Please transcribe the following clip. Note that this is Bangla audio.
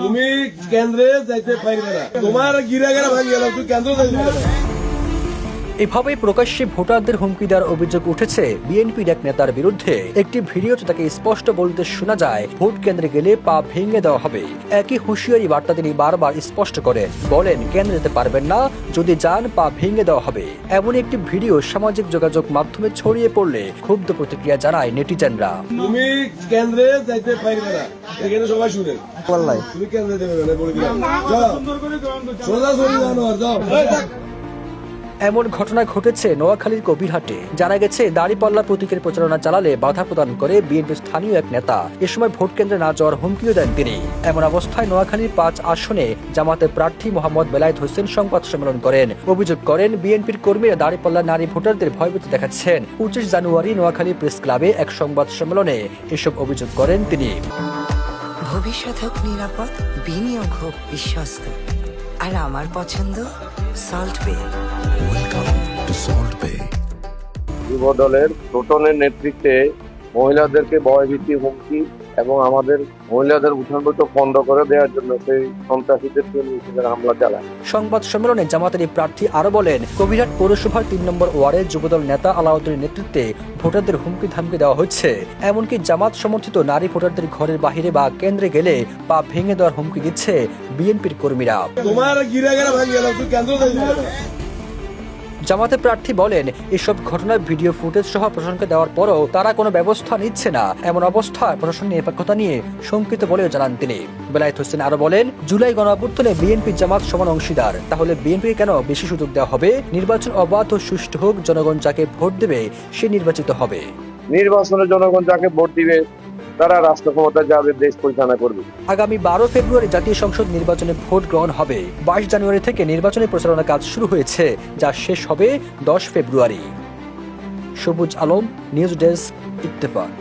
তুমি কেন্দ্রে যাইতে পারবে না। তোমার গিরা গেরা ভাঙি গেল তুই কেন্দ্র যাইতে পারবে না। এভাবে প্রকাশ্যে ভোটারদের হুমকি দেওয়ার অভিযোগ উঠেছে বিএনপির এক নেতার বিরুদ্ধে। একটি ভিডিওতে তাকে স্পষ্ট বলতে শোনা যায় ভোট কেন্দ্রে গেলে পা ভেঙে দেওয়া হবে। একই হুঁশিয়ারি বার্তা তিনি বারবার স্পষ্ট করেন বলেন কেন্দ্রে যেতে পারবেন না যদি যান পা ভেঙে দেওয়া হবে। এমন একটি ভিডিও সামাজিক যোগাযোগ মাধ্যমে ছড়িয়ে পড়লে ক্ষুব্ধ প্রতিক্রিয়া জানায় নেটিজেনরা। তুমি কেন্দ্রে যাইতে পারবে না এখানে সবাই শুনে। তুমি কেন্দ্রে যাবে না বলে দিলাম। সোজা সরি জানো আর যাও। এমন ঘটনা ঘটেছে নোয়াখালীর কবিরহাটে। জানা গেছে, দাড়িপাল্লা প্রতীকের প্রচারণা চালালে বাধা প্রদান করে বিএনপির স্থানীয় এক নেতা। এ সময় ভোট কেন্দ্রে না যাওয়ার হুমকিও দেন তিনি। এমন অবস্থায় নোয়াখালীর পাঁচ আসনে জামাতের প্রার্থী মোহাম্মদ বেলায়েত হোসেন সংবাদ সম্মেলন করেন। অভিযোগ করেন, বিএনপির কর্মীরা দাড়িপাল্লা নারী ভোটারদের ভয়ভীতি দেখাচ্ছেন। পঁচিশ জানুয়ারি নোয়াখালী প্রেস ক্লাবে এক সংবাদ সম্মেলনে এসব অভিযোগ করেন তিনি। ভবিষ্যৎ হোক নিরাপদ, বিনিয়োগ হোক বিশ্বস্ত। আর আমার পছন্দ সল্ট বে যুব দলের টোটনের নেতৃত্বে মহিলাদেরকে ভয়ভীতি হুমকি এবং আমাদের মহিলাদের উঠান বৈঠক বন্ধ করে দেওয়ার জন্য সেই সন্ত্রাসীদের নিয়ে হামলা চালায়। সংবাদ সম্মেলনে জামাতের এই প্রার্থী আরও বলেন কবিরহাট পৌরসভার তিন নম্বর ওয়ার্ডে যুবদল নেতা আলাউদ্দিনের নেতৃত্বে ভোটারদের হুমকি ধামকি দেওয়া হচ্ছে। এমনকি জামাত সমর্থিত নারী ভোটারদের ঘরের বাহিরে বা কেন্দ্রে গেলে পা ভেঙে দেওয়ার হুমকি দিচ্ছে বিএনপির কর্মীরা। তোমার গিরা গেরা ভাঙি গেল তুই কেন্দ্র জামাতের প্রার্থী বলেন, এসব ঘটনার ভিডিও ফুটেজ সহ প্রশাসনকে দেওয়ার পরও তারা কোনো ব্যবস্থা নিচ্ছে না। এমন অবস্থায় প্রশাসন নিরপেক্ষতা নিয়ে শঙ্কিত বলেও জানান তিনি। বেলায়েত হোসেন আরও বলেন, জুলাই গণঅভ্যুত্থানে বিএনপি জামাত সমান অংশীদার। তাহলে বিএনপিকে কেন বেশি সুযোগ দেওয়া হবে? নির্বাচন অবাধ ও সুষ্ঠু হোক, জনগণ যাকে ভোট দেবে সে নির্বাচিত হবে। নির্বাচনে জনগণ যাকে ভোট দিবে তারা রাষ্ট্র ক্ষমতা যাবে, দেশ পরিচালনা করবে। আগামী বারো ফেব্রুয়ারি জাতীয় সংসদ নির্বাচনে ভোট গ্রহণ হবে। বাইশ জানুয়ারি থেকে নির্বাচনী প্রচারণা কাজ শুরু হয়েছে, যা শেষ হবে দশ ফেব্রুয়ারি। সবুজ আলম, নিউজ ডেস্ক, ইত্তেফাক।